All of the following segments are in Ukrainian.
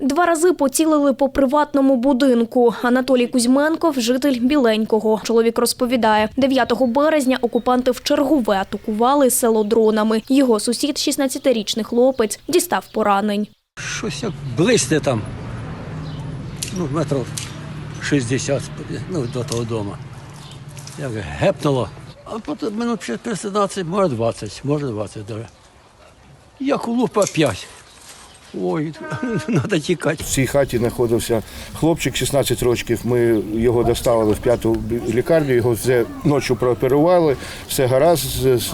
Два рази поцілили по приватному будинку. Анатолій Кузьменков – житель Біленького. Чоловік розповідає, 9 березня окупанти вчергове атакували село дронами. Його сусід, 16-річний хлопець, дістав поранень. Щось як близьте там. Ну, метрів 60 ну, до того дому. Як гепнуло. А потім минут 15, може 20, може 20 даже. Як лупа 5. Ой, треба тікати. В цій хаті знаходився хлопчик 16 років. Ми його доставили в п'яту лікарню, його вже ночі прооперували, все гаразд,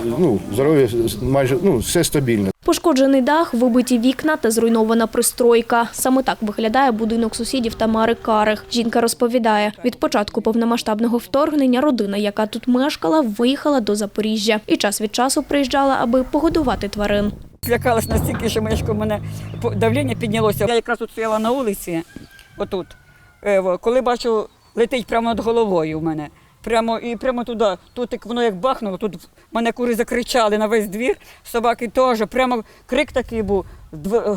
ну, здоров'я майже ну, все стабільно. Пошкоджений дах, вибиті вікна та зруйнована пристройка. Саме так виглядає будинок сусідів Тамари Карих. Жінка розповідає, від початку повномасштабного вторгнення родина, яка тут мешкала, виїхала до Запоріжжя і час від часу приїжджала, аби погодувати тварин. Злякалась настільки, що у мене давлення піднялося. Я якраз тут стояла на вулиці, отут. Е, Коли бачу, летить прямо над головою в мене. Прямо і прямо туди. Тут як воно як бахнуло, тут мене кури закричали на весь двір, собаки теж. Прямо крик такий був,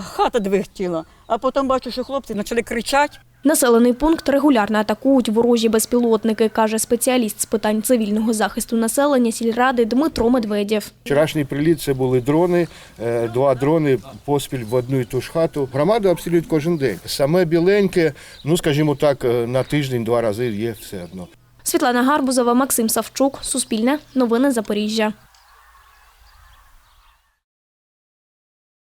хата двигтіла. А потім бачу, що хлопці почали кричати. Населений пункт регулярно атакують ворожі безпілотники, каже спеціаліст з питань цивільного захисту населення сільради Дмитро Медведєв. Вчорашній приліт це були дрони, е, два дрони поспіль в одну і ту ж хату. Громаду обстрілюють кожен день. Саме біленьке, ну скажімо так, е, на тиждень два рази є все одно. Світлана Гарбузова, Максим Савчук, Суспільне, Новини Запоріжжя.